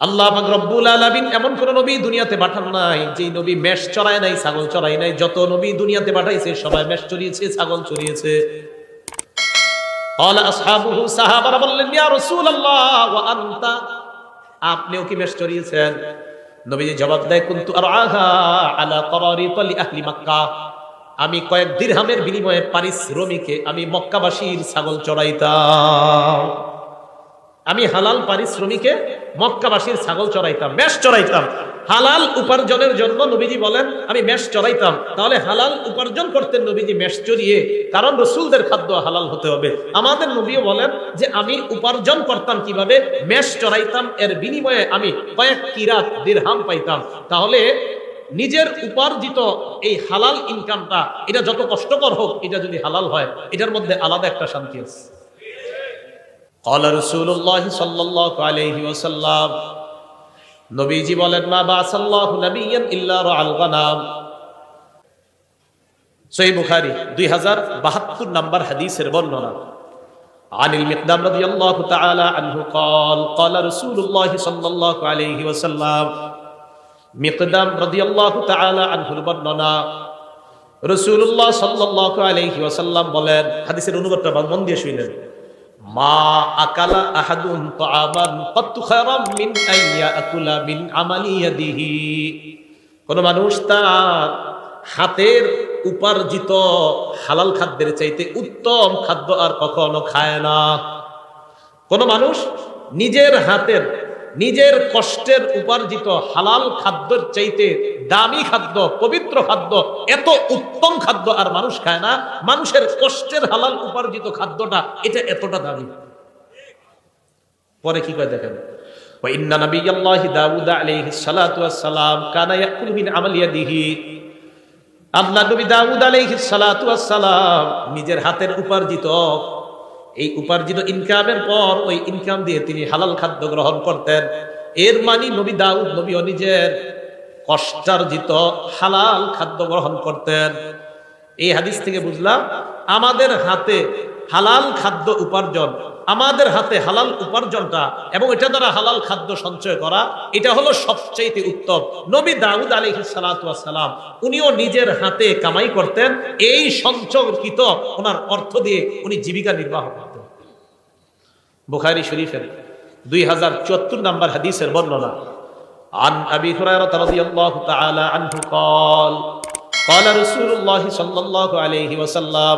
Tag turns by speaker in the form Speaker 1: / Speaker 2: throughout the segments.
Speaker 1: আল্লাহ রব্বুল আলমিন এমন কোন নবী দুনিয়াতে পাঠানো নাই যে নবী মেষ চড়ায় নাই, ছাগল চড়াই নাই। যত নবী দুনিয়াতে পাঠাইছে, সবাই মেষ চড়িয়েছে, ছাগল চড়িয়েছে। আপনিও কি মেষ চড়িয়েছেন? নবীজি জবাব দেয়, কিন্তু আহা মক্কা। আমি কয়েক দিরহামের বিনিময়ে পারিশ্রমিকে আমি মক্কাবাসীর ছাগল চড়াইতাম। আমি হালাল পারিশ্রমিকে মক্কাবাসীর ছাগল চড়াইতাম, মেষ চড়াইতাম। হালাল উপার্জনের জন্য নবীজি বলেন, আমি মেষ চড়াইতাম। তাহলে হালাল উপার্জন করতেন নবীজি মেষ চড়িয়ে, কারণ রসুলদের খাদ্য হালাল হতে হবে। আমাদের নবীও বলেন যে, আমি উপার্জন করতাম কীভাবে? মেষ চড়াইতাম, এর বিনিময়ে আমি কয়েক কিরাত দিরহাম পাইতাম। তাহলে নিজের উপার্জিত এই হালাল ইনকামটা এটা যত কষ্টকর হোক, এটা যদি হালাল হয়, এটার মধ্যে আলাদা একটা শান্তি আছে। قال رسول الله صلى الله عليه وسلم নবীজি বলেন মা বাসাল্লাহু নাবিয়ান ইল্লা রাআল গানাম সহিহ বুখারী 2072 নাম্বার হাদিসের বর্ণনা عن المقدام رضي الله تعالى عنه قال قال رسول الله صلى الله عليه وسلم মিকদাম রাদিয়াল্লাহু তাআলা আনহুর বর্ণনা রাসূলুল্লাহ সাল্লাল্লাহু আলাইহি ওয়াসাল্লাম বলেন হাদিসের অনুবাদটা মন দিয়ে শুনলেন মা আকালা আহাদুন তাআমান কাত্তু খায়রাম মিন আইয়া আকুলা মিন আমালি কোন মানুষ তার হাতের উপার্জিত হালাল খাদ্যের চাইতে উত্তম খাদ্য আর কখনো খায় না। কোন মানুষ নিজের হাতের নিজের কষ্টের উপার্জিত হালাল খাদ্যের চাইতে দামি খাদ্য পবিত্র খাদ্য এত উত্তম খাদ্য আর মানুষ খায় না মানুষের কষ্টের হালাল উপার্জিত খাদ্যটা এটা এতটা দামি পরে কি কয় দেখেন وإن نبي الله داود عليه الصلاة والسلام كان يأكل من عمل يده আল্লাহ নবী দাউদ আলাইহিস সালাতু ওয়াস সালাম নিজের হাতের উপার্জিত এই উপার্জিত ইনকামের পর ওই ইনকাম দিয়ে তিনি হালাল খাদ্য গ্রহণ করতেন। এর মানি নবী দাউদ নবীও নিজের কষ্টার্জিত হালাল খাদ্য গ্রহণ করতেন। এই হাদিস থেকে বুঝলাম, আমাদের হাতে হালাল খাদ্য উপার্জন আমাদের হাতে হালাল উপার্জনটা এবং এটা দ্বারা হালাল খাদ্য সঞ্চয় করা এটা হলো সবচেয়ে উত্তম নবী দাউদ আলী সালাম উনিও নিজের হাতে কামাই করতেন এই সঞ্চয়কৃত ওনার অর্থ দিয়ে উনি জীবিকা নির্বাহ করতেন বুখারি শরীফের দুই হাজার চুয়াত্তর নম্বর হাদিসের বর্ণনা عن أبي هريرة رضي الله تعالى عنه قال قال رسول الله صلى الله عليه وسلم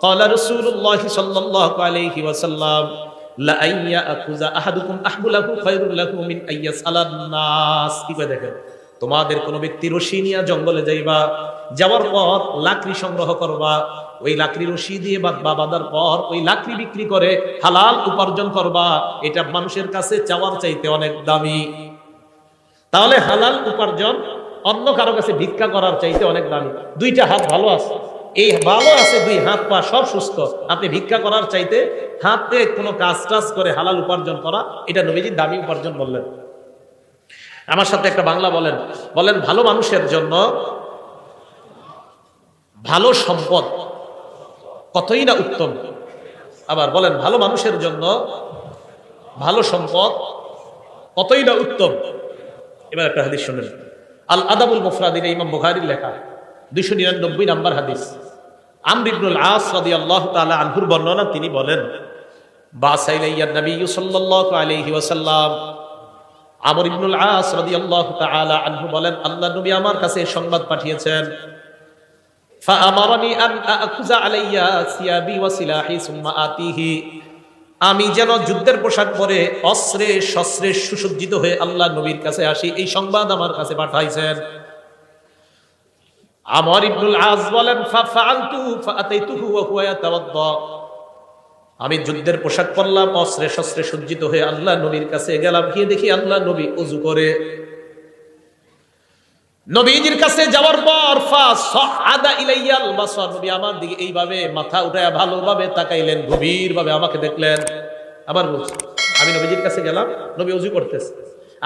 Speaker 1: قال رسول الله صلى الله عليه وسلم لأن يأخذ أحدكم أحبله خير له من أن يسأل الناس কি কয় দেখেন তোমাদের কোন ব্যক্তি রশি নিয়ে জঙ্গলে যাইবা যাওয়ার পর লাকড়ি সংগ্রহ করবা ওই লাকড়ি রশি দিয়ে বাঁধবা বাঁধার পর ওই লাকড়ি বিক্রি করে হালাল উপার্জন করবা এটা মানুষের কাছে চাওয়ার চাইতে অনেক দামি তাহলে হালাল উপার্জন অন্য কারো কাছে ভিক্ষা করার চাইতে অনেক দামি দুইটা হাত ভালো আছে এই ভালো আছে, দুই হাত পা, সব সুস্থ। আপনি ভিক্ষা করার চাইতে হাতে কোনো কাজ টাজ করে হালাল উপার্জন করা, এটা নবীজি দামি উপার্জন বললেন। আমার সাথে একটা বাংলা বলেন বলেন, ভালো মানুষের জন্য ভালো সম্পদ কতই না উত্তম? আবার বলেন, ভালো মানুষের জন্য ভালো সম্পদ কতই না উত্তম? এবার একটা হাদিস শোনেন। আল আদাবুল মুফরাদিন ইমাম বুখারীর লেখা। দুইশো নিরানব্বই নাম্বার হাদিস আমর ইবনুল আস রাদিয়াল্লাহু তাআলা আনহুর বর্ণনা তিনি বলেন বাসাইলাইয়া নবী সাল্লাল্লাহু আলাইহি ওয়াসাল্লাম আমর ইবনুল আস রাদিয়াল্লাহু তাআলা আনহু বলেন আল্লাহ নবী আমার কাছে সংবাদ পাঠিয়েছেন فأمرني أن أأخذ علي ثيابي وسلاحي ثم آتيه আমি যেন যুদ্ধের পোশাক পরে অস্ত্রে শস্ত্রে সুসজ্জিত হয়ে আল্লাহ নবীর কাছে আসি এই সংবাদ আমার কাছে পাঠাইছেন আমার ইবনুল আজ বলেন আমি যুদ্ধের পোশাক পরলাম, অস্ত্রে শস্ত্রে সজ্জিত হয়ে আল্লাহ নবীর কাছে গেলাম। গিয়ে দেখি আল্লাহ নবী অজু করে। নবীজির কাছে যাওয়ার পর নবী আমার দিকে এইভাবে মাথা উঠায় ভালোভাবে তাকাইলেন গভীর ভাবে আমাকে দেখলেন। আবার বলছি, আমি নবীজির কাছে গেলাম, নবী অজু করতেছে।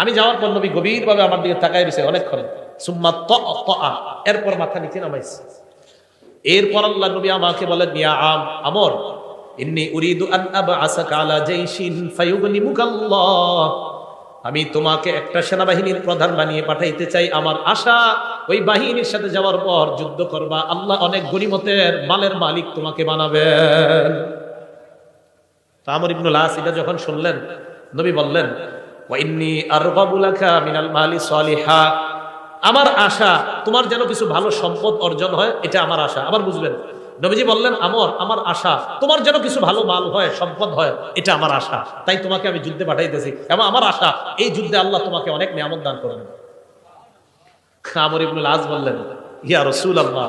Speaker 1: আমি যাওয়ার পর নবী গভীর ভাবে আমার দিকে তাকাই রয়েছে অনেকক্ষণ। এরপর মাথা নিচে নামাইছে। এরপর আল্লাহ নবী আমাকে বলেন, ইয়া আম, আমর, ইন্নি উরিদু আন আবআসাকা আলা জাইশিন ফায়ুগনিমুকাল্লাহ আমি তোমাকে একটা সেনাবাহিনীর প্রধান বানিয়ে পাঠাইতে চাই। আমার আশা, ওই বাহিনীর সাথে যাওয়ার পর যুদ্ধ করবা। আল্লাহ অনেক গরিমতের মালের মালিক তোমাকে বানাবেন। আমর ইবনুল আস এটা যখন শুনলেন, নবী বললেন ওয়াইন্নি আরগাবুলাকা মিনাল মালি সালিহা। আমার আশা, তোমার যেন কিছু ভালো সম্পদ অর্জন হয়, এটা আমার আশা। আবার বুঝবেন, নবীজি বললেন, আমর, আমার আশা, তোমার যেন কিছু ভালো মাল হয়, সম্পদ হয়, এটা আমার আশা। তাই তোমাকে আমি যুদ্ধে পাঠাইতেছি এবং আমার আশা, এই যুদ্ধে আল্লাহ তোমাকে অনেক নিয়ামত দান করবেন আমর ইবনুল আজ বললেন, ইয়া রসুল আল্লাহ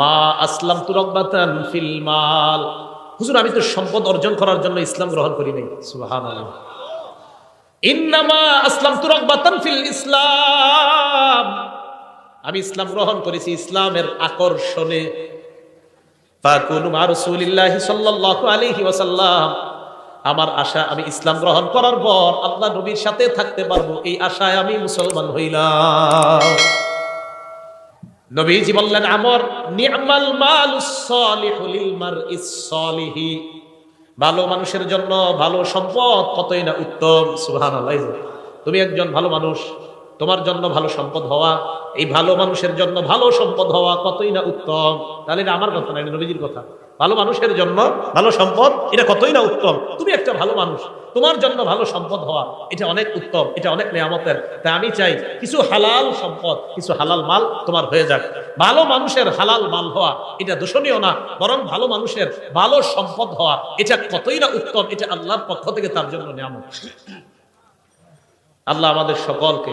Speaker 1: মা আসলাম তুরকবাতান ফিল মাল। হুজুর, আমি তো সম্পদ অর্জন করার জন্য ইসলাম গ্রহণ করি নাই। সুবহানাল্লাহ। ইসলাম। আমি ইসলাম গ্রহণ করেছি ইসলামের আকর্ষণে। আমার আশা, আমি ইসলাম গ্রহণ করার পর আল্লাহ নবীর সাথে থাকতে পারব, এই আশায় আমি মুসলমান হইলাম। নবীজি বললেন, আমর লিল মারইস সালিহি। ভালো মানুষের জন্য ভালো সম্পদ কতই না উত্তম সুহান তুমি একজন ভালো মানুষ তোমার জন্য ভালো সম্পদ হওয়া, এই ভালো মানুষের জন্য ভালো সম্পদ হওয়া কতই না উত্তম? তাহলে এটা আমার কথা না নবীজির কথা। ভালো মানুষের জন্য ভালো সম্পদ, এটা কতই না উত্তম? তুমি একটা ভালো মানুষ, তোমার জন্য ভালো সম্পদ হওয়া, এটা অনেক উত্তম, এটা অনেক নিয়ামতের। তাই আমি চাই কিছু হালাল সম্পদ, কিছু হালাল মাল তোমার হয়ে যাক। ভালো মানুষের হালাল মাল হওয়া, এটা দূষণীয় না, বরং ভালো মানুষের ভালো সম্পদ হওয়া, এটা কতই না উত্তম, এটা আল্লাহর পক্ষ থেকে তার জন্য নিয়ামত। আল্লাহ আমাদের সকলকে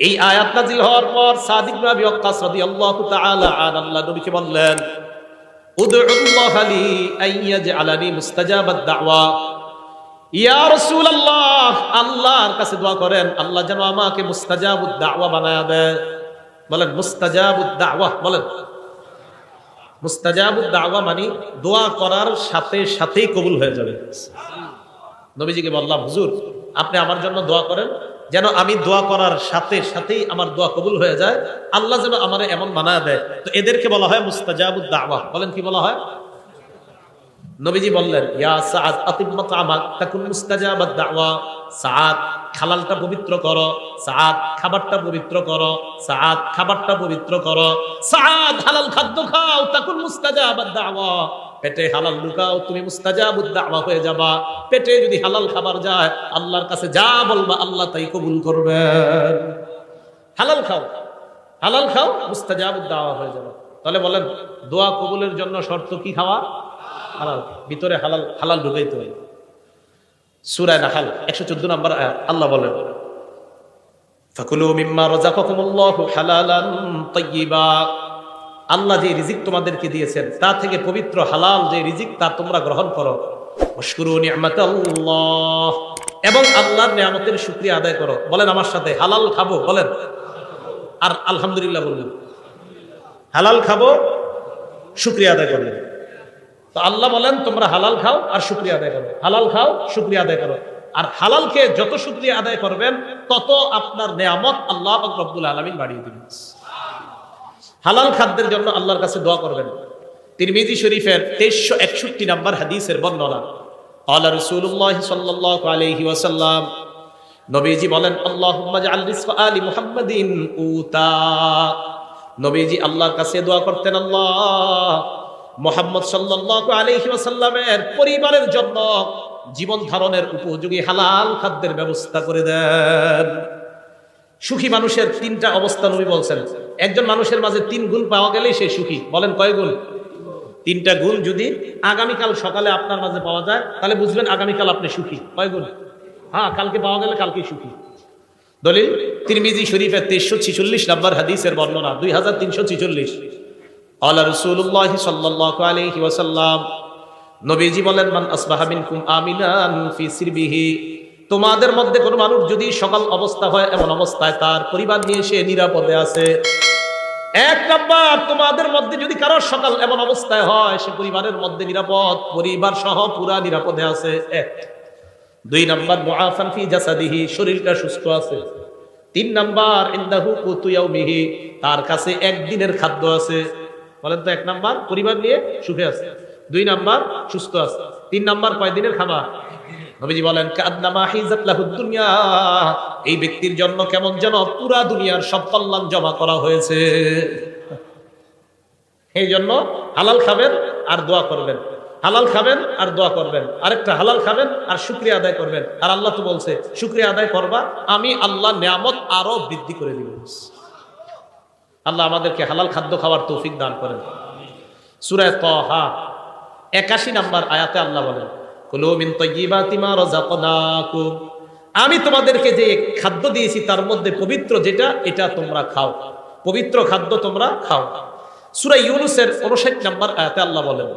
Speaker 1: এই আয়াত নাজিল হওয়ার পর সাদিক আবি ওয়াক্কাস রাদিয়াল্লাহু তাআলা আন আল্লাহ নবীকে বললেন, উদউল্লাহ লি আইয়াজআলানি মুস্তাজাবাদ দাওয়া ইয়া রাসূলুল্লাহ, আল্লাহর কাছে দোয়া করেন, আল্লাহ যেন আমাকে মুস্তাজাবুদ দাওয়া বানায় দেয়। বলেন মুস্তাজাবুদ দাওয়া বলেন। মুস্তাজাবুদ দাওয়া মানে দোয়া করার সাথে সাথেই কবুল হয়ে যাবে। নবীজিকে বললাম, হুজুর, আপনি আমার জন্য দোয়া করেন যেন আমি দোয়া করার সাথে সাথেই আমার দোয়া কবুল হয়ে যায়। আল্লাহ যেন আমার এমন মানা দেয়। তো এদেরকে বলা হয় মুস্তাজাবুদ দাওয়া বলেন কি বলা হয়? নবীজি বললেন, ইয়া আতিম্মাত আমাক তাকুন মুস্তাজাবাদ দাওয়া সাআদ হালালটা পবিত্র সাআদ, খাবারটা পবিত্র করো। সাআদ, খাবারটা পবিত্র সাআদ, হালাল খাদ্য খাও। তাকুন মুস্তাজাবাদ দাওয়া পেটে হালাল লুকাও, তুমি মুস্তাজাবুদ দাওয়া হয়ে যাবা। পেটে যদি হালাল খাবার যায়, আল্লাহর কাছে যা বলবা, আল্লাহ তাই কবুল করবেন হালাল খাও হালাল খাও মুস্তাজাবুদ দাওয়া হয়ে যাবে। তাহলে বলেন, দোয়া কবুলের জন্য শর্ত কি খাওয়া? হালাল, ভিতরে হালাল হালাল ঢুকাইতে হয়। সুরায় নাহাল, একশো চোদ্দ নম্বর আল্লাহ বলেন, ফাকুলু মিম্মা রাযাকাকুমুল্লাহু হালালান তাইয়্যিবা। আল্লাহ যে রিজিক তোমাদেরকে দিয়েছেন, তা থেকে পবিত্র হালাল যে রিজিক, তা তোমরা গ্রহণ করো। এবং আল্লাহর নিয়ামতের শুক্রিয়া আদায় করো। বলেন আমার সাথে, হালাল খাব, বলেন। আর আলহামদুলিল্লাহ বললেন। হালাল খাব, শুক্রিয়া আদায় করলেন। তো আল্লাহ বলেন, তোমরা হালাল খাও আর শুক্রিয়া আদায় করো। হালাল খাও, শুক্রিয়া আদায় করো। আর হালালকে যত শুক্রিয়া আদায় করবেন, তত আপনার নেয়ামত আল্লাহ পাক রব্বুল আলমিন বাড়িয়ে দিবেন। হালাল খাদ্যের জন্য আল্লাহর কাছে দোয়া করবেন। তিরমিজি শরীফের তেইশশো একষট্টি নাম্বার হাদিসের বর্ণনা। আল্লাহ রসুল্লাহ সাল্লাহ আলহি ওয়াসাল্লাম নবীজি বলেন আল্লাহ আলী মুহাম্মাদিন নবীজি আল্লাহর কাছে দোয়া করতেন, আল্লাহ, মোহাম্মদ সাল্লাহ আলহি ওয়াসাল্লামের পরিবারের জন্য জীবন ধারণের উপযোগী হালাল খাদ্যের ব্যবস্থা করে দেন। সুখী মানুষের তিনটা অবস্থা নবী বলছেন। একজন মানুষের মাঝে তিন গুণ পাওয়া গেলেই সে সুখী। বলেন কয় গুণ? তিনটা গুণ যদি আগামীকাল সকালে আপনার মাঝে পাওয়া যায়, তাহলে বুঝবেন আগামীকাল আপনি সুখী। কয় গুণ? হ্যাঁ কালকে পাওয়া গেলে কালকে সুখী। দলিল, তিরমিজি শরীফের তেইশশো ছিচল্লিশ নাম্বার হাদিসের বর্ণনা, দুই হাজার তিনশো ছিচল্লিশ। আল্লাহ রসুল্লাহ সাল্লাহ আলহি ওয়াসাল্লাম নবীজি বলেন, মান আসবাহা মিনকুম আমিনান ফি সিরবিহি। তোমাদের মধ্যে কোনো মানুষ যদি সকাল অবস্থা হয়, এমন অবস্থায় তার পরিবার নিয়ে সে নিরাপদে আছে। এক নাম্বার, তোমাদের মধ্যে যদি কারোর সকাল এমন অবস্থায় হয়, সে পরিবারের মধ্যে নিরাপদ পরিবার সহ পুরা নিরাপদে আছে। এক। দুই নাম্বার, মুআফান ফি জাসাদিহি, শরীরটা সুস্থ আছে। তিন নাম্বার, ইন্দাহু কুতুয়াউমিহি তার কাছে একদিনের খাদ্য আছে। বলেন তো, এক নাম্বার, পরিবার নিয়ে সুখে আছে। দুই নাম্বার, সুস্থ আছে। তিন নাম্বার, কয়দিনের খাবার? নবীজি বলেন কাদনামা দুনিয়া। এই ব্যক্তির জন্য কেমন যেন পুরা দুনিয়ার সব কল্যাণ জমা করা হয়েছে। এই জন্য হালাল খাবেন আর দোয়া করবেন। হালাল খাবেন আর দোয়া করবেন। আরেকটা, হালাল খাবেন আর শুক্রিয়া আদায় করবেন। আর আল্লাহ তো বলছে, শুক্রিয়া আদায় করবা, আমি আল্লাহ নিয়ামত আরও বৃদ্ধি করে দিব। আল্লাহ আমাদেরকে হালাল খাদ্য খাওয়ার তৌফিক দান করেন। সুরায় তহা, একাশি নাম্বার আয়াতে আল্লাহ বলেন কুলু মিন তাইয়্যিবাতি মা রাযাকনাকুম আমি তোমাদেরকে যে খাদ্য দিয়েছি তার মধ্যে পবিত্র যেটা এটা তোমরা খাও পবিত্র খাদ্য তোমরা খাও সূরা ইউনূসের 59 নম্বর আয়াতে আল্লাহ বলেন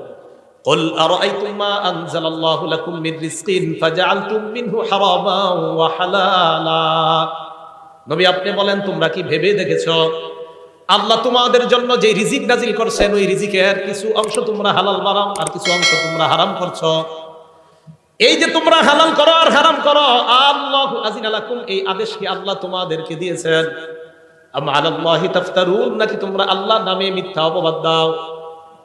Speaker 1: قل أرأيتم ما أنزل الله لكم من رزق فجعلتم منه حراما وحلالا নবী আপনি বলেন তোমরা কি ভেবে দেখেছো আল্লাহ তোমাদের জন্য যে রিজিক নাজিল করছেন ওই রিজিকের কিছু অংশ তোমরা হালাল বানাও আর কিছু অংশ তোমরা হারাম করছো এই যে তোমরা হালাল করো আর হারাম করো, আল্লাহ আজিন আলাকুম এই আদেশ কি আল্লাহ তোমাদেরকে দিয়েছেন? নাকি তোমরা আল্লাহ নামে মিথ্যা অপবাদ দাও?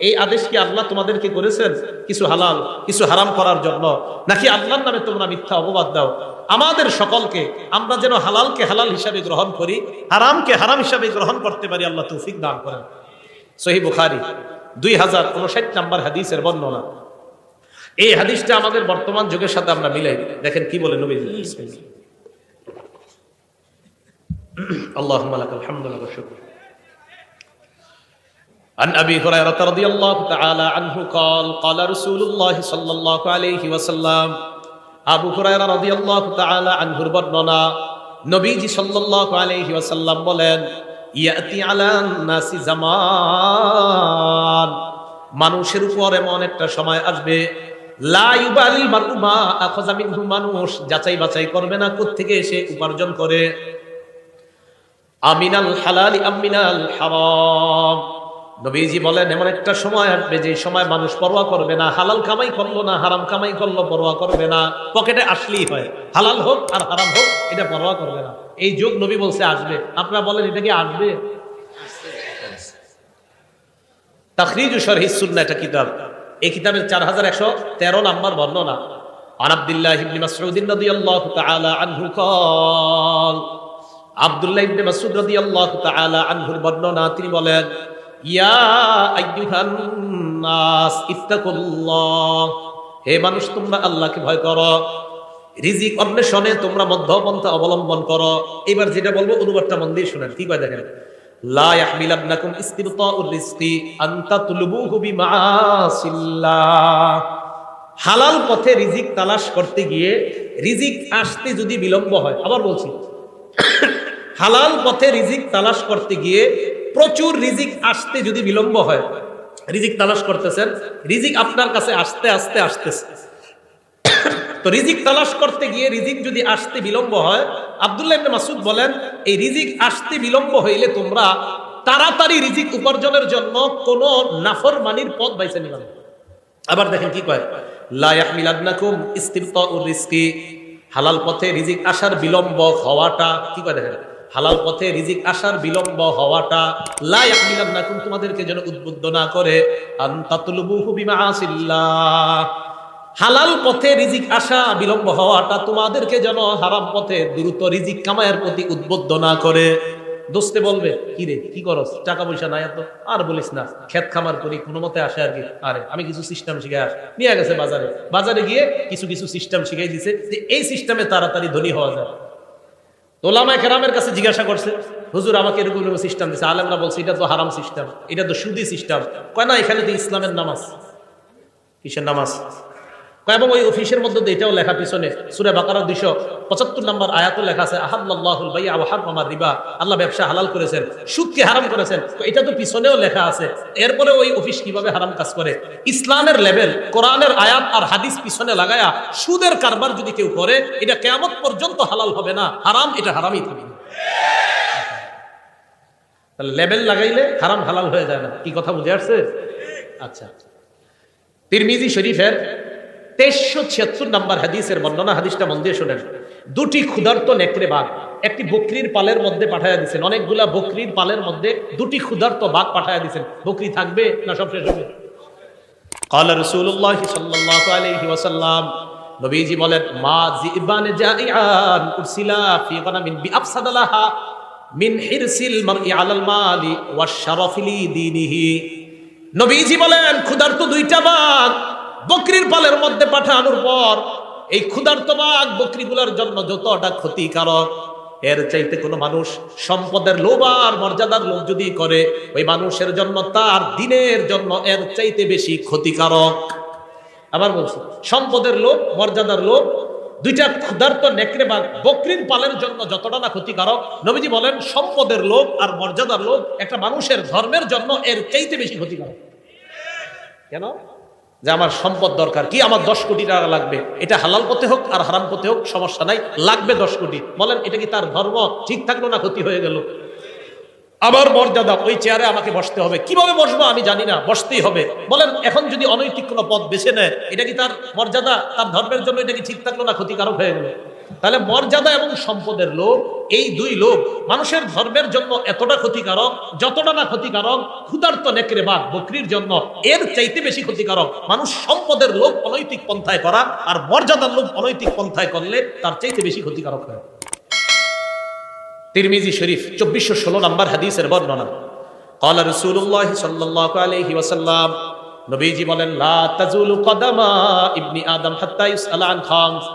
Speaker 1: এই আদেশ কি আল্লাহ তোমাদেরকে করেছেন? কিছু হালাল, কিছু হারাম করার জন্য? নাকি আল্লাহর নামে তোমরা মিথ্যা অপবাদ দাও? আমাদের সকলকে আমরা যেন হালালকে হালাল হিসাবে গ্রহণ করি, হারামকে হারাম হিসাবে গ্রহণ করতে পারি, আল্লাহ তৌফিক দান করেন। সহি বুখারি, দুই হাজার উনষাট নাম্বার হাদিসের বর্ণনা। এই হাদিসটা আমাদের বর্তমান যুগের সাথে আমরা মিলাই দেখেন কি বলে নবী আল্লাহ الحمد لله والشكر عن أبي هريرة رضي الله تعالى عنه قال قال رسول الله صلى الله عليه وسلم আবু হুরায়রা রাদিয়াল্লাহু তাআলা আনহুর বর্ণনা নবীজি সাল্লাল্লাহু আলাইহি ওয়াসাল্লাম বলেন ইয়াতি আলান নাসি জামান মানুষের উপর এমন একটা সময় আসবে মানুষ, যাচাই বাছাই করবে না, কোত্থেকে এসে উপার্জন করে? আমিনাল আমিনাল হারাম। নবীজি বলেন, এমন একটা সময় আসবে যে সময় মানুষ পরোয়া করবে না, হালাল কামাই করল না, হারাম কামাই করল, পরোয়া করবে না। পকেটে আসলেই হয়, হালাল হোক আর হারাম হোক, এটা পরোয়া করবে না। এই যুগ নবী বলছে আসবে। আপনারা বলেন, এটা কি আসবে? কিতাব। এই কিতাবের চার হাজার একশো তেরো নাম্বার বর্ণনা عن عبد الله بن مسعود رضي الله تعالى عنه قال আব্দুল্লাহ ইবনে মাসউদ রাদিয়াল্লাহু তাআলা আনহুর বর্ণনা তিনি বলেন ইয়া আইয়ুহান নাস ইত্তাকুল্লাহ হে মানুষ তোমরা আল্লাহকে ভয় করো রিজিক অন্বেষণে তোমরা মধ্যপন্থা অবলম্বন করো এবার যেটা বলবো অনুবাদটা মন দিয়ে শুনেন কি কয় দেখেন লা ইয়াহমিলান্নাকুম ইস্তিবতাউর হালাল পথে রিজিক তালাশ করতে গিয়ে রিজিক আসতে যদি বিলম্ব হয়, আবার বলছি। হালাল পথে রিজিক তালাশ করতে গিয়ে প্রচুর রিজিক আসতে যদি বিলম্ব হয়, রিজিক তালাশ করতেছেন, রিজিক আপনার কাছে আসতে আসতে, আসতেছে। তো রিজিক তালাশ করতে গিয়ে রিজিক যদি আসতে বিলম্ব হয়, আব্দুল্লাহ ইবনে মাসুদ বলেন, এই রিজিক আসতে বিলম্ব হইলে তোমরা তাড়াতাড়ি রিজিক উপার্জনের জন্য কোন নাফরমানির পথ বাইছে নিবা। আবার দেখেন কি কয়, লা ইয়াহমিলান্নাকুম ইস্তিবতাউর রিজকি। হালাল পথে রিজিক আসার বিলম্ব হওয়াটা, কি কয় দেখেন? হালাল পথে রিজিক আসার বিলম্ব হওয়াটা, লা ইয়াহমিলান্নাকুম তোমাদেরকে যেন উদ্বুদ্ধ না করে, আন তাতলুবুহু বিমাআসিল্লাহ। হালাল পথে রিজিক আসা বিলম্ব হওয়াটা তোমাদেরকে যেন হারাম পথে দ্রুত রিজিক কামায়ের প্রতি উদ্বুদ্ধ না করে। দোস্তে বলবে, কি রে, কি করস? টাকা পয়সা নাই এত? আর বলিস না খেত খামার করি, কোনো মতে আসে আর কি? আরে, আমি কিছু সিস্টেম শিখে আস। নিয়ে গেছে বাজারে। বাজারে গিয়ে কিছু কিছু সিস্টেম শিখাই দিছে যে এই সিস্টেমে তাড়াতাড়ি ধনী হওয়া যায়। তোলামায় কেরামের কাছে জিজ্ঞাসা করছে, হুজুর, আমাকে এরকম এরকম সিস্টেম দিছে। আলেমরা বলছে, এটা তো হারাম সিস্টেম এটা তো সুদি সিস্টেম কয়, না, এখানে তো ইসলামের নামাজ। কিসের নামাজ? এবং ওই অফিসের মধ্যে এটাও লেখা পিছনে, সুরে বাকারার দুইশো পঁচাত্তর নম্বর আয়াত লেখা আছে আহাদুল ভাই মামার রিবা। আল্লাহ ব্যবসা হালাল করেছেন, সুদকে হারাম করেছেন। এটা তো পিছনেও লেখা আছে। এরপরে ওই অফিস কীভাবে হারাম কাজ করে? ইসলামের লেভেল, কোরআনের আয়াত আর হাদিস পিছনে লাগায়া সুদের কারবার যদি কেউ করে, এটা কেমন পর্যন্ত হালাল হবে না। হারাম, এটা হারামই থাকবে। তাহলে লেভেল লাগাইলে হারাম হালাল হয়ে যায় না। কি কথা বুঝে আসছে? আচ্ছা। তিরমিজি শরীফের তেইশশো ছিয়াত্তর নাম্বার হাদিসের বর্ণনা হাদিসটা মন দিয়ে শোনেন দুটি ক্ষুধার্ত নেকড়ে বাঘ একটি বকরির পালের মধ্যে পাঠাইয়া দিচ্ছেন অনেকগুলা বকরির পালের মধ্যে দুটি ক্ষুধার্ত বাঘ পাঠাইয়া দিচ্ছেন বকরি থাকবে না সব শেষ হবে قال رسول الله صلى الله عليه وسلم নবীজি বলেন মা জিবান জাইআন উরসিলা ফি গনামিন বিআফসাদ লাহা মিন হিরসিল মারই আলাল মালি ওয়াশ-শারাফি লি দীনিহি নবীজি বলেন ক্ষুধার্ত দুইটা বাঘ বকরির পালের মধ্যে পাঠানোর পর এই ক্ষুধার্ত বাঘ বকরিগুলোর জন্য যতটা ক্ষতিকারক, এর চাইতে কোনো মানুষ সম্পদের লোভ আর মর্যাদার লোভ যদি করে, ওই মানুষের জন্য তার দিনের জন্য এর চাইতে বেশি ক্ষতিকারক। আবার বলছি, সম্পদের লোভ, মর্যাদার লোভ, দুইটা ক্ষুধার্ত নেকড়ে বাঘ বকরির পালের জন্য যতটা না ক্ষতিকারক, নবীজি বলেন, সম্পদের লোভ আর মর্যাদার লোভ একটা মানুষের ধর্মের জন্য এর চাইতে বেশি ক্ষতিকারক। কেন? যে আমার সম্পদ দরকার। কি আমার দশ কোটি টাকা লাগবে? এটা হালাল পথে হোক আর হারাম পথে হোক, সমস্যা নাই। লাগবে দশ কোটি। বলেন, এটা কি তার ধর্ম? ঠিক থাকল না ক্ষতি হয়ে গেল? আমার মর্যাদা, ওই চেয়ারে আমাকে বসতে হবে। কীভাবে বসবো আমি জানি না, বসতেই হবে। বলেন, এখন যদি অনৈতিক কোনো পথ বেছে নেয়, এটা কি তার মর্যাদা? তার ধর্মের জন্য এটা কি ঠিক থাকল না ক্ষতিকারক হয়ে গেল? তাহলে মর্যাদা এবং সম্পদের লোভ এই দুই লোভ মানুষের ধর্মের জন্য এতটা ক্ষতিকারক যতটা না ক্ষতিকারক ক্ষুধার্ত নেকড়ে বাঘ বকরির জন্য এর চাইতে বেশি ক্ষতিকারক মানুষ সম্পদের লোভ অনৈতিক পন্থায় করা আর মর্যাদার লোভ অনৈতিক পন্থায় করলে তার চাইতে বেশি ক্ষতিকারক হয় তিরমিজি শরীফ চব্বিশশো ষোলো নম্বর হাদিসের বর্ণনা قال رسول الله صلى الله عليه وسلم নবীজি বলেন লা তাজুলু কদামা ইবনি আদম হাত্তা ইউসআলা আন খামস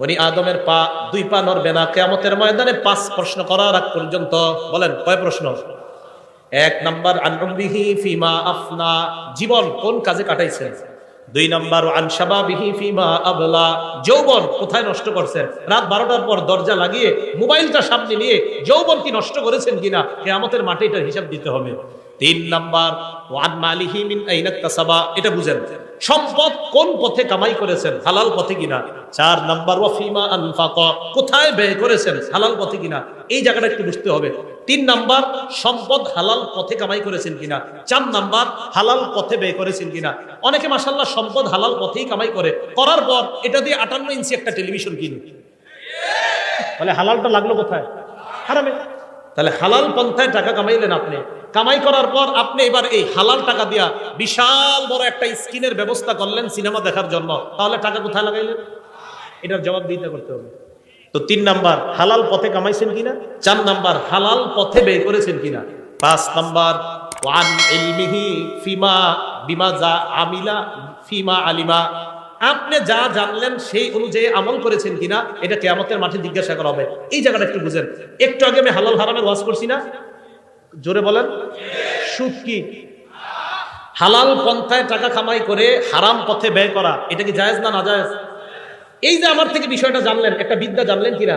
Speaker 1: বনি আদমের পা, দুই পা নড়বে না। কেয়ামতের ময়দানে পাঁচ প্রশ্ন করার আগ পর্যন্ত, বলেন, কয় প্রশ্ন? এক নাম্বার, আন উমরিহি ফিমা আফনা, জীবন কোন কাজে কাটাইছেন? দুই নাম্বার, আন শাবাবিহি ফিমা আবলা, যৌবন কোথায় নষ্ট করছেন? রাত বারোটার পর দরজা লাগিয়ে মোবাইলটা সামনে নিয়ে যৌবন কি নষ্ট করেছেন কিনা? কেয়ামতের মাঠে এটার হিসাব দিতে হবে। তিন নাম্বার, ওয়ান মালিহি মিন আইনাক তাসাবা, এটা বুঝেন। সম্পদ কোন পথে কামাই করেছেন? হালাল পথে কিনা? চার নাম্বার, ওয়াফিমা আনফাক। কোথায় ব্যয় করেছেন? হালাল পথে কিনা? এই জায়গাটা একটু বুঝতে হবে। তিন নাম্বার, সম্পদ হালাল পথে কামাই করেছেন কিনা? চার নাম্বার, হালাল পথে ব্যয় করেছেন কিনা? অনেকে মাসাল্লাহ সম্পদ হালাল পথেই কামাই করে। করার পর এটা দিয়ে আটান্ন ইঞ্চি একটা টেলিভিশন কিনে। তাহলে হালালটা লাগল কোথায়? হারামে। তাহলে হালাল পন্থায় টাকা কামাইলেন আপনি। কামাই করার পর আপনি এবার এই হালাল টাকা দিয়া বিশাল বড় একটা স্ক্রিনের ব্যবস্থা করলেন সিনেমা দেখার জন্য। তাহলে টাকা কোথায় লাগাইলেন? এটার জবাব দিতে করতে হবে। তো তিন নাম্বার, হালাল পথে কামাইছেন কিনা? চার নাম্বার, হালাল পথে ব্যয় করেছেন কিনা? পাঁচ নাম্বার, ওয়ান ইলমিহি ফিমা বিমা যা আমিলা ফিমা আলিমা। আপনি যা জানলেন সেই অনুযায়ী আমল করেছেন কিনা, এটা কেয়ামতের মাঠে জিজ্ঞাসা করা হবে। এই জায়গাটা একটু বুঝেন। একটু আগে আমি হালাল হারামের ওয়াজ করছি না? জোরে বলেন। সুদ কি? হালাল পন্থায় টাকা খামাই করে হারাম পথে ব্যয় করা, এটা কি জায়েজ না না জায়েজ এই যে আমার থেকে বিষয়টা জানলেন, একটা বিদ্যা জানলেন কিনা?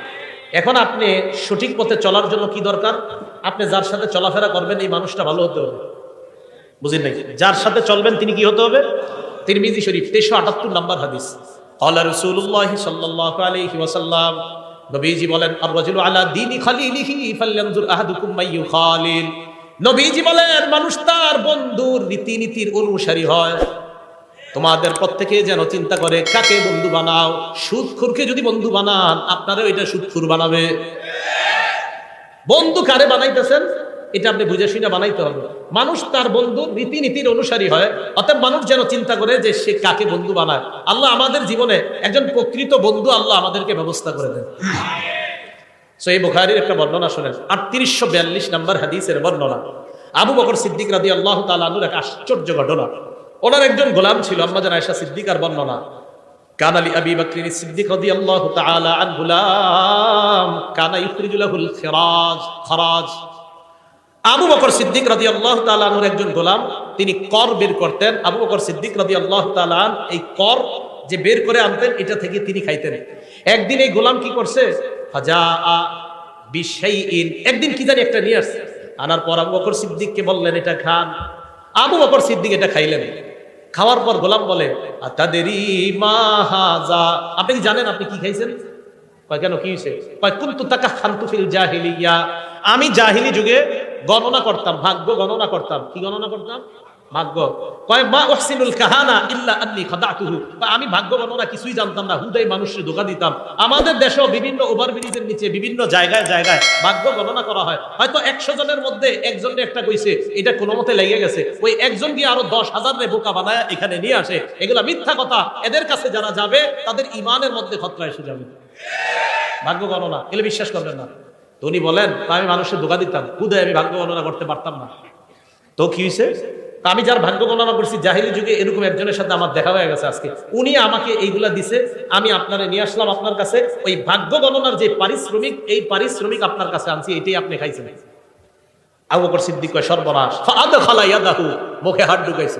Speaker 1: এখন আপনি সঠিক পথে চলার জন্য কি দরকার? আপনি যার সাথে চলাফেরা করবেন, এই মানুষটা ভালো হতে হবে। বুঝলেন নাকি? যার সাথে চলবেন, তিনি কি হতে হবে? তিরমিজি শরীফ, তেইশশো আটাত্তর নাম্বার হাদিস। আল্লাহ রসুল্লাহ সাল্লাহ আলাইহি ওয়াসাল্লাম, নবীজি বলেন আর রাজুল আলা দীনি খালিলিহি ফালয়ানজুর আহাদুকুম মাইয়ু খালিল। নবীজি বলেন, মানুষ তার বন্ধুর রীতিনীতির অনুসারী হয়। তোমাদের প্রত্যেকে যেন চিন্তা করে, কাকে বন্ধু বানাও? সুদখুরকে যদি বন্ধু বানান, আপনারও এটা সুদখুর বানাবে। বন্ধু কারে বানাইতেছেন? এটা আপনি বুঝে শুনে বানাইতে হবে। মানুষ তার বন্ধুর রীতিনীতির অনুসারী হয় অর্থাৎ মানুষ যেন চিন্তা করে যে সে কাকে বন্ধু বানায়। আল্লাহ আমাদের জীবনে একজন প্রকৃত বন্ধু আল্লাহ আমাদেরকে ব্যবস্থা করে দেন। সো এই বুখারির একটা বর্ণনা শোনেন, আটত্রিশশো বিয়াল্লিশ নাম্বার হাদিসের বর্ণনা। আবু বকর সিদ্দিক রাদি আল্লাহ তালুর এক আশ্চর্য ঘটনা। ওনার একজন গোলাম ছিল আয়সা বর্ণনা। আলী আবি বকরিন সিদ্দিক আল্লাহ তাআলা আন গুলাম আবু সিদ্দিক একজন গোলাম, তিনি কর বের করতেন। আবু সিদ্দিক এই কর যে বের করে আনতেন, এটা থেকে তিনি খাইতেন। একদিন এই গোলাম কি করছে? একদিন কি জানি একটা নিয়ে আসছে। আনার পর আবু বকর সিদ্দিককে বললেন, এটা খান আবু বকর সিদ্দিক এটা খাইলেন। খাওয়ার পর গোলাম বলে তাদেরই মাহাজা আপনি কি জানেন আপনি কি খাইছেন? কেন, কি হয়েছে কিন্তু তাকা খান্তু ফিল জাহিলিয়া। আমি জাহিলি যুগে গণনা করতাম, ভাগ্য গণনা করতাম। কি গণনা করতাম? ভাগ্য। কয়, মা ওহসিনুল কাহানা ইল্লা আন্নি খাদাতুহু। আমি ভাগ্য গণনা কিছুই জানতাম না, হুদাই মানুষকে ধোকা দিতাম। আমাদের দেশেও বিভিন্ন ওভারব্রিজের নিচে, বিভিন্ন জায়গায় জায়গায় ভাগ্য গণনা করা হয়। হয়তো একশো জনের মধ্যে একজনের একটা কইছে, এটা কোনো মতে লেগে গেছে। ওই একজন গিয়ে আরও দশ হাজার রে বোকা বানায় এখানে নিয়ে আসে। এগুলা মিথ্যা কথা। এদের কাছে যারা যাবে, তাদের ইমানের মধ্যে খতরা এসে যাবে। ভাগ্য গণনা, এগুলো বিশ্বাস করবেন না। তো উনি বলেন, তা আমি মানুষের ধোকা দিতাম। খুদে আমি ভাগ্য গণনা করতে পারতাম না। তো কি হয়েছে আমি যার ভাগ্য গণনা করছি, জাহিলি যুগে এরকম একজনের সাথে আমার দেখা হয়ে গেছে আজকে। উনি আমাকে এইগুলা দিছে, আমি আপনারে নিয়ে আসলাম আপনার কাছে। ওই ভাগ্য গণনার যে পারিশ্রমিক, এই পারিশ্রমিক আপনার কাছে আনছি, এটাই আপনি খাইছেন। আবু সর্বনাশ। মুখে হাত ঢুকাইছে।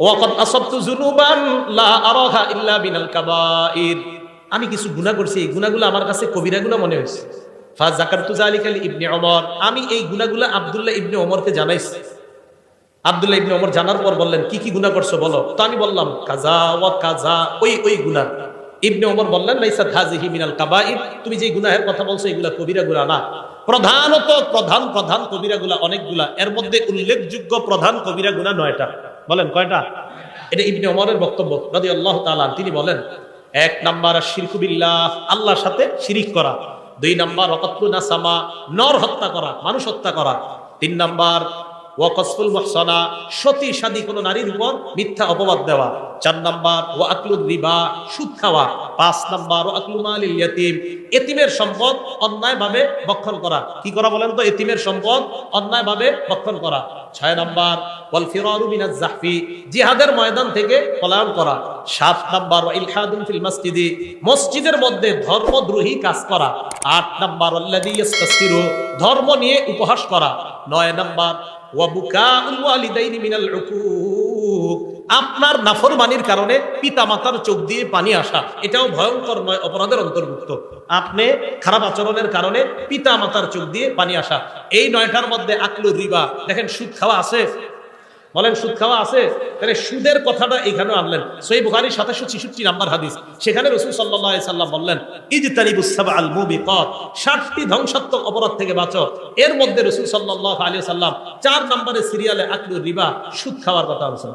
Speaker 1: ওয়াকাদ আসাবতু যুনুবান, লা আরাহা ইল্লা বিনাল কাবাইর। আমি কিছু গুনাহ করছি, এই গুনাহগুলো আমার কাছে কবিরা গুনাহ মনে হয়েছে। ফা যাকারতু যালিকা লি ইবনে ওমর। আমি এই গুনাহগুলো আব্দুল্লাহ ইবনে ওমরকে জানাইছি। আব্দুল্লাহ ইবনে ওমর জানার পর বললেন, কি কি গুনাহ করছ বলো? তো আমি বললাম, কাজা ওয়া কাজা, ওই ওই গুনাহ। ইবনে ওমর বললেন লাইসা হাজিহি মিনাল কাবাইর। তুমি যে গুনাহের কথা বলছো, এগুলা কবিরা গুনাহ না। প্রধানত প্রধান প্রধান কবিরা গুলা অনেকগুলা। এর মধ্যে উল্লেখযোগ্য প্রধান কবিরা গুনাহ নয়টা। বলেন, কয়টা? এটা ইবনে ওমরের বক্তব্য রাদি আল্লাহ তাআলা তিনি বলেন, এক নাম্বার শিরকুবিল্লাহ আল্লাহর সাথে শিরিক করা। দুই নাম্বার অকত্তু নাসামা, নর হত্যা করা, মানুষ হত্যা করা। তিন নাম্বার, ওয়াকসফুল মুহসানা, সতী সাদী কোনো নারীর উপর মিথ্যা অপবাদ দেওয়া। চার নাম্বার আকলুদ রিবা, সুদ খাওয়া। পাঁচ নাম্বার আকলুমালিল ইয়াতিম। এতিমের সম্পদ অন্যায়ভাবে ভক্ষণ করা। কি করা বলেন তো? এতিমের সম্পদ অন্যায়ভাবে ভক্ষণ করা। ছয় নাম্বার, ওয়াল ফিরারু মিনাজ জাহফি। জিহাদের ময়দান থেকে পলায়ন করা। সাত নাম্বার ইলহাদুন ফিল মসজিদি। মসজিদের মধ্যে ধর্মদ্রোহী কাজ করা। আট নাম্বার আল্লাযী ইস্তাসকিরু ধর্ম নিয়ে উপহাস করা। নয় নাম্বার, ওয়া বুকাউল ওয়ালিদাইনি মিনাল উকুক। আপনার নাফরমানির কারণে পিতামাতার চোখ দিয়ে পানি আসা, এটাও ভয়ঙ্কর অপরাধের অন্তর্ভুক্ত। আপনি খারাপ আচরণের কারণে পিতামাতার চোখ দিয়ে পানি আসা। এই নয়টার মধ্যে আকলু রিবা। দেখেন, সুদ খাওয়া আছে। বলেন, সুদ খাওয়া আছে? তাহলে সুদের কথাটা এখানে আনলেন। সই বুখারি সাতাশো ছিষট্টি নাম্বার হাদিস। সেখানে রসুল সাল্লাহ সাল্লাম বললেন ইজতানিবুসাবা আল মুবিকাত ষাটটি ধ্বংসাত্মক অপরাধ থেকে বাঁচো। এর মধ্যে রসুল সাল্লাহ আলী সাল্লাম চার নম্বরে সিরিয়ালে আকলু রিবা, সুদ খাওয়ার কথা আলোচনা